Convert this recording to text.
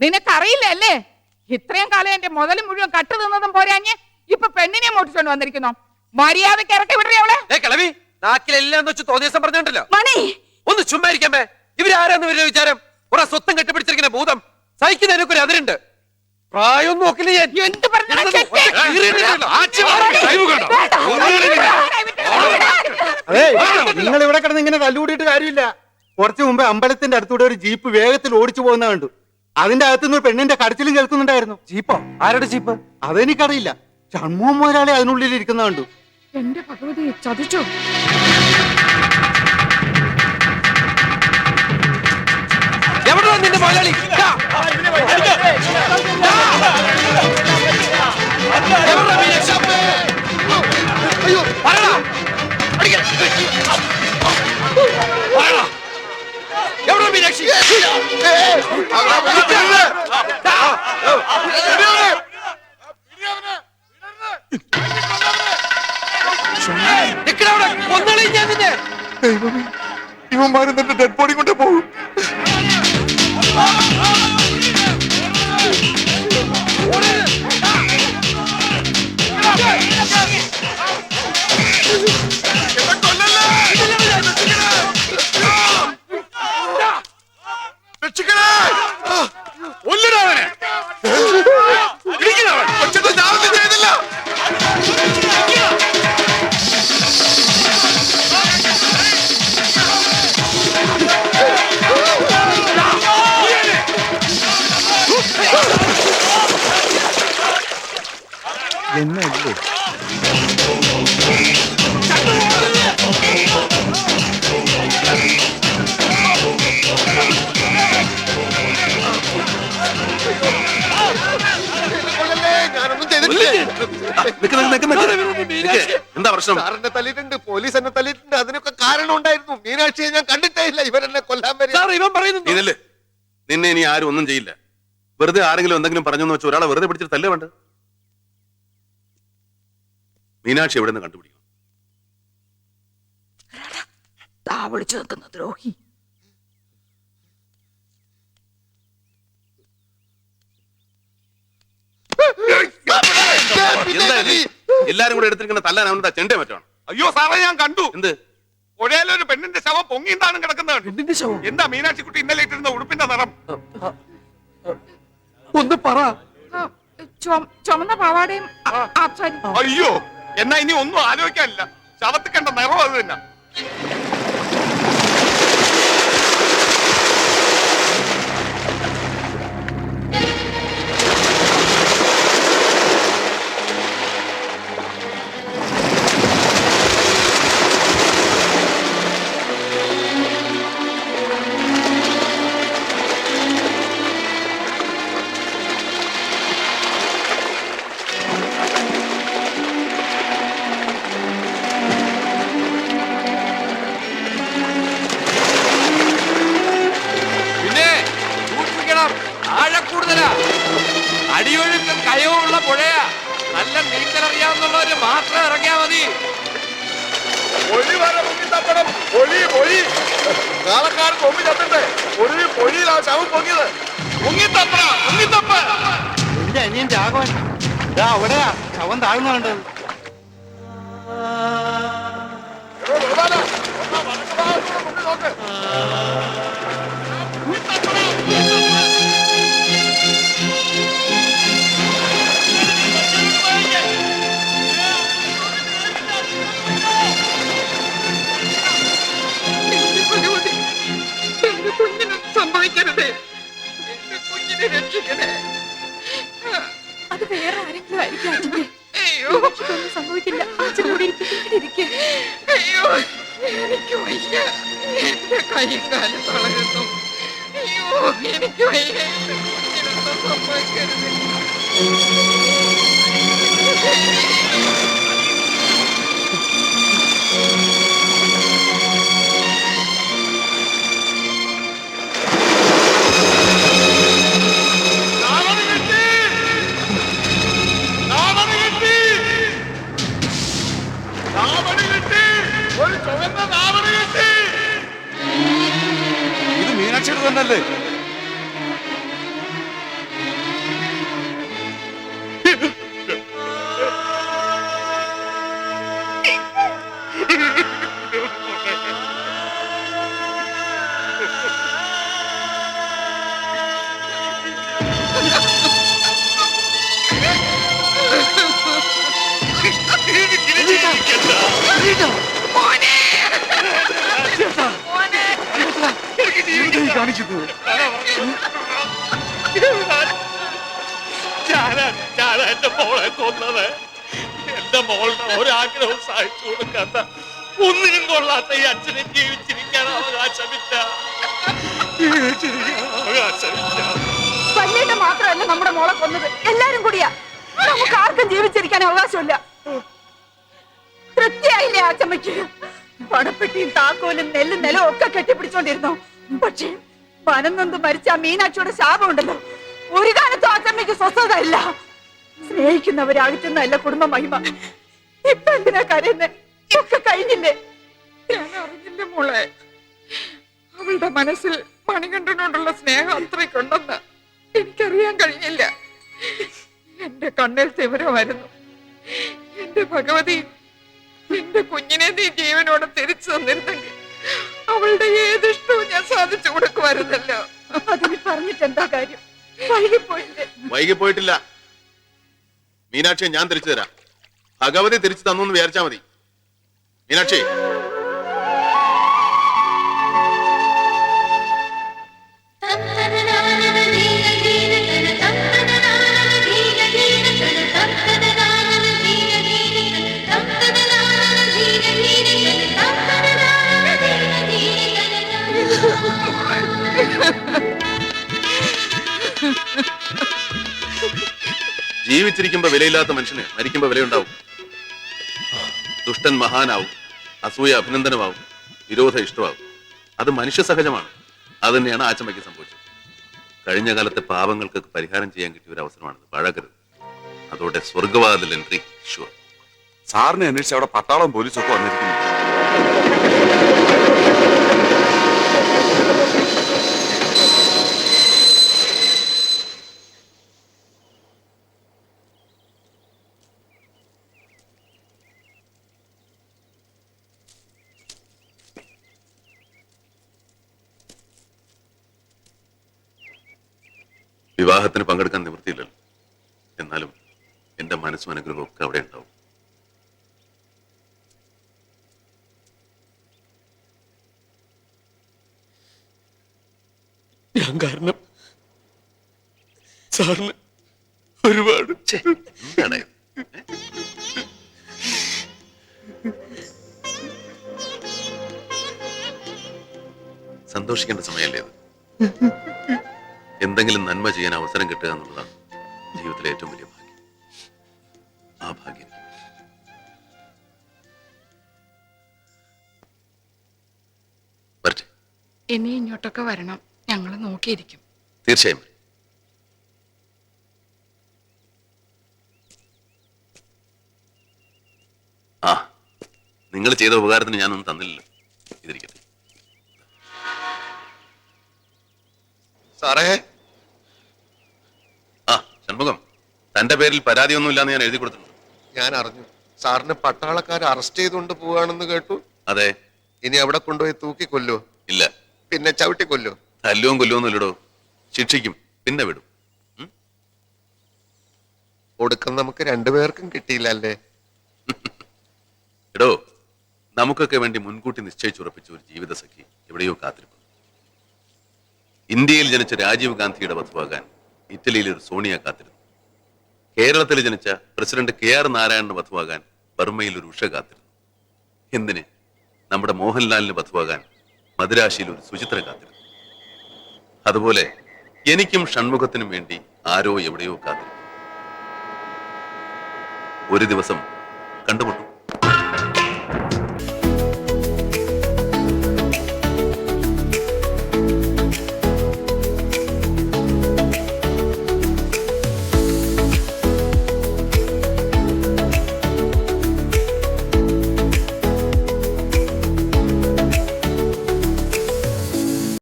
നിനക്കറിയില്ല അല്ലേ ഇത്രയും കാലം എന്റെ മുതൽ മുഴുവൻ കട്ട് തിന്നതും പോരാഞ്ഞ് ഇപ്പൊ പെണ്ണിനെ മോട്ടിച്ചോണ്ട് വന്നിരിക്കുന്നു. മര്യാദയ്ക്ക് ഇറക്കി വിടറി അവളെ. കിളവി നാക്കിലെല്ലാം വെച്ച് തോന്നിയ ദിവസം മണി. ഒന്ന് ചുമ്മാ ഇരിക്കാമേ ഇവരാരാന്ന് വരുന്ന വിചാരം? കുറെ സ്വത്തം കെട്ടിപ്പിടിച്ചിരിക്കുന്ന ഭൂതം. സഹിക്കുന്നതിനൊക്കെ ഒരു അതിരുണ്ട്. പ്രായം നോക്കില്ല ഞാൻ. എന്ത്. അതെ നിങ്ങൾ ഇവിടെ കിടന്ന് ഇങ്ങനെ തല്ലുകൂടിയിട്ട് കാര്യമില്ല. കുറച്ചു മുമ്പ് അമ്പലത്തിന്റെ അടുത്തൂടെ ഒരു ജീപ്പ് വേഗത്തിൽ ഓടിച്ചു പോകുന്ന കണ്ടു. അതിന്റെ അകത്തുനിന്ന് ഒരു പെണ്ണിന്റെ കടച്ചിലും കേൾക്കുന്നുണ്ടായിരുന്നു. ജീപ്പോ? ആരുടെ ജീപ്പ്? അതെനിക്കറിയില്ല. ഷൺമുഖം മുതലാളി അതിനുള്ളിൽ ഇരിക്കുന്ന കണ്ടു. എന്റെ ഭഗവതി ചതിച്ചോ? എവിടെ നിന്റെ മുതലാളി? അയ്യോ പറടാ ഇവന്മാരും തന്റെ ഡെഡ് ബോഡി കൊണ്ട് പോകും. പ്രശ്നം സാറിനെ തല്ലിയിട്ടുണ്ട് പോലീസ് എന്നെ തല്ലിയിട്ടുണ്ട് അതിനൊക്കെ കാരണം ഉണ്ടായിരുന്നു മീനാക്ഷിയെ ഞാൻ കണ്ടിട്ടേ ഇല്ല ഇവരെന്നെ കൊല്ലാൻ വരും. സാർ ഇവൻ പറയുന്നു നില്ല് നിന്നെ ഇനി ആരും ഒന്നും ചെയ്യില്ല. വെറുതെ ആരെങ്കിലും എന്തെങ്കിലും പറഞ്ഞെന്ന് വെച്ച് ഒരാളെ വെറുതെ പിടിച്ചിട്ട് തല്ലേ വേണ്ട മീനാക്ഷി എവിടെ നിന്ന് കണ്ടുപിടിക്കും താ വിളിച്ചു നിൽക്കുന്ന ദ്രോഹി എന്താ ഇത്? എല്ലാരും കൂടെ എടുത്തിരിക്കുന്ന തല്ലാൻ അവനെന്താ ചെണ്ടേ മറ്റാണ് അയ്യോ സാറേ ഞാൻ കണ്ടു. എന്ത്? പുഴയിലൊരു പെണ്ണിന്റെ ശവം പൊങ്ങിന്താണ് കിടക്കുന്നത് കണ്ടു. എന്തിന്റെ ശവം? എന്താ മീനാക്ഷിക്കുട്ടി ഇന്നലെ ഇട്ടിരുന്ന ഉടുപ്പിന്റെ നിറം? ഒന്ന് പറ. ചുമന്ന പാവാടയും അയ്യോ എന്നാ ഇനി ഒന്നും ആലോചിക്കാനില്ല. ശവത്തിൽ കണ്ട നിറം അത് തന്നെ. അടിയൊഴുക്കും കയവും ഉള്ള പുഴയാ. നല്ല നീന്തലറിയാവുന്നവര് മാത്രം ഇറങ്ങിയാ മതി. പൊഴി വരെ പൊങ്ങി തപ്പണം. പൊഴി പൊഴി. കാലക്കാട് പൊങ്ങി തപ്പണ്ടേ? പൊഴി പൊഴിയിലാ ശവം പൊങ്ങിയത്. മുങ്ങി തപ്പണ മുങ്ങി തപ്പ എന്റെ അനിയൻ രാഘവൻ. ഇതാ അവിടെയാ ശവം താഴ്ന്നുണ്ട് നോക്ക്. ഇരിക്കും. അയ്യോ എനിക്ക് വയ്യ. എന്റെ കൈയും കാലും അയ്യോ എനിക്ക് വയ്യ. സംഭവിക്കരുത് Rita! ഞാനാ എന്റെ മോളെ കൊന്നത്. എന്റെ മോളുടെ ഒരാഗ്രഹവും സാധിച്ചു കൊടുക്കാത്ത ഒന്നിനും കൊള്ളാത്ത ഈ അച്ഛനെ ജീവിച്ചിരിക്കാൻ അവകാശമില്ല. ജീവിച്ചിരിക്കാൻ അവകാശമില്ല. വല്യേട്ടൻ മാത്രമല്ല നമ്മുടെ മോളെ കൊന്നത്. എല്ലാരും കൂടിയാ. നമുക്ക് ആർക്കും ജീവിച്ചിരിക്കാൻ അവകാശമില്ല. തൃപ്തിയായില്ലേ അച്ചമ്മയ്ക്ക് പണപ്പെട്ടിയും താക്കോലും നെല്ലും നിലവും ഒക്കെ കെട്ടിപ്പിടിച്ചോണ്ടിരുന്നു. പക്ഷേ മനം നൊന്ത് മരിച്ച മീനാക്ഷിയുടെ ശാപമുണ്ടല്ലോ. ഒരു കാലത്തും അച്ചമ്മയ്ക്ക് സ്വസ്ഥത ഇല്ല സ്നേഹിക്കുന്നവരെ അകറ്റുന്നതല്ല കുടുംബ മഹിമ. ഇപ്പൊ എന്തിനാ കരയുന്നേ? ഒക്കെ കഴിഞ്ഞില്ലേ? ഞാൻ അറിഞ്ഞില്ല മോളെ? അവളുടെ മനസ്സിൽ മണികണ്ഠനോടുള്ള സ്നേഹം അത്രയ്ക്കുണ്ടെന്ന് എനിക്കറിയാൻ കഴിഞ്ഞില്ല. എന്റെ കണ്ണിൽ തിവരമായിരുന്നു എന്റെ ഭഗവതി എന്റെ കുഞ്ഞിനെ നീ ജീവനോടെ തിരിച്ചു തന്നിരുന്നെങ്കിൽ അവളുടെ ഏതിഷ്ടവും ഞാൻ സാധിച്ചു കൊടുക്കുമായിരുന്നല്ലോ. അതിന് പറഞ്ഞിട്ട് എന്താ കാര്യം? വൈകിപ്പോയില്ലേ? വൈകി പോയിട്ടില്ല മീനാക്ഷിയെ ഞാൻ തിരിച്ചു തരാം ഭഗവതി തിരിച്ചു തന്നു എന്ന് വിചാരിച്ചാ മതി. മീനാക്ഷി. ജീവിച്ചിരിക്കുമ്പോ വിലയില്ലാത്ത മനുഷ്യന് മരിക്കുമ്പോ വിലയുണ്ടാവും. ദുഷ്ടൻ മഹാനാവും അസൂയ അഭിനന്ദനമാവും വിരോധ ഇഷ്ടമാവും. അത് മനുഷ്യ സഹജമാണ് അത് തന്നെയാണ് ആച്ചമ്മയ്ക്ക് സംഭവിച്ചത്. കഴിഞ്ഞ കാലത്തെ പാപങ്ങൾക്ക് പരിഹാരം ചെയ്യാൻ കിട്ടിയ ഒരു അവസരമാണിത്. പഴകരുത് അതോടെ സ്വർഗവാതിൽ എൻട്രി ഷുവർ സാറിനെ അന്വേഷിച്ച് അവിടെ പട്ടാളം പോലീസൊക്കെ വന്നിരിക്കുന്നു. വിവാഹത്തിന് പങ്കെടുക്കാൻ നിവൃത്തിയില്ലല്ലോ. എന്നാലും എന്റെ മനസ്സും അനുഗ്രഹവും ഒക്കെ അവിടെ ഉണ്ടാവും. ഞാൻ കാരണം സാറിന് ഒരുപാട് സന്തോഷിക്കേണ്ട സമയമല്ലേ ഇത് എന്തെങ്കിലും നന്മ ചെയ്യാൻ അവസരം കിട്ടുക എന്നുള്ളതാണ് ജീവിതത്തിലെ ഏറ്റവും വലിയ ഭാഗ്യം. ആ ഭാഗ്യം. ഇനി ഇങ്ങോട്ടൊക്കെ വരണം. ഞങ്ങൾ നോക്കിയിരിക്കും. തീർച്ചയായും. ആ നിങ്ങൾ ചെയ്ത ഉപകാരത്തിന് ഞാനൊന്നും തന്നില്ലല്ലോ. ഇതിരിക്കട്ടെ. സാറേ ആ ഷൺമുഖം തന്റെ പേരിൽ പരാതിയൊന്നുമില്ലാന്ന് ഞാൻ എഴുതി കൊടുത്തിട്ടുണ്ട് ഞാൻ അറിഞ്ഞു. സാറിന് പട്ടാളക്കാർ അറസ്റ്റ് ചെയ്തുകൊണ്ട് പോവാണെന്ന് കേട്ടു. അതെ. ഇനി അവിടെ കൊണ്ടുപോയി തൂക്കി കൊല്ലോ ഇല്ല. പിന്നെ ചവിട്ടി കൊല്ലോ തല്ലുവും കൊല്ലുവൊന്നും ഇല്ലടോ. ശിക്ഷിക്കും. പിന്നെ വിടും. ഒടുക്കം നമുക്ക് രണ്ടുപേർക്കും കിട്ടിയില്ലല്ലേ എടോ നമുക്കൊക്കെ വേണ്ടി മുൻകൂട്ടി നിശ്ചയിച്ചുറപ്പിച്ച ഒരു ജീവിത സഖി എവിടെയോ കാത്തിരിപ്പുണ്ട്. ഇന്ത്യയിൽ ജനിച്ച രാജീവ് ഗാന്ധിയുടെ വധുവാകാൻ ഇറ്റലിയിൽ ഒരു സോണിയ കാത്തിരുന്നു. കേരളത്തിൽ ജനിച്ച പ്രസിഡന്റ് കെ ആർ നാരായണന് വധുവാകാൻ ബർമ്മയിൽ ഒരു ഉഷ കാത്തിരുന്നു. എന്തിന്? നമ്മുടെ മോഹൻലാലിന് വധുവാകാൻ മദുരാശിയിൽ ഒരു സുചിത്ര കാത്തിരുന്നു. അതുപോലെ എനിക്കും ഷൺമുഖത്തിനും വേണ്ടി ആരോ എവിടെയോ കാത്തിരുന്നു. ഒരു ദിവസം കണ്ടുമുട്ടും.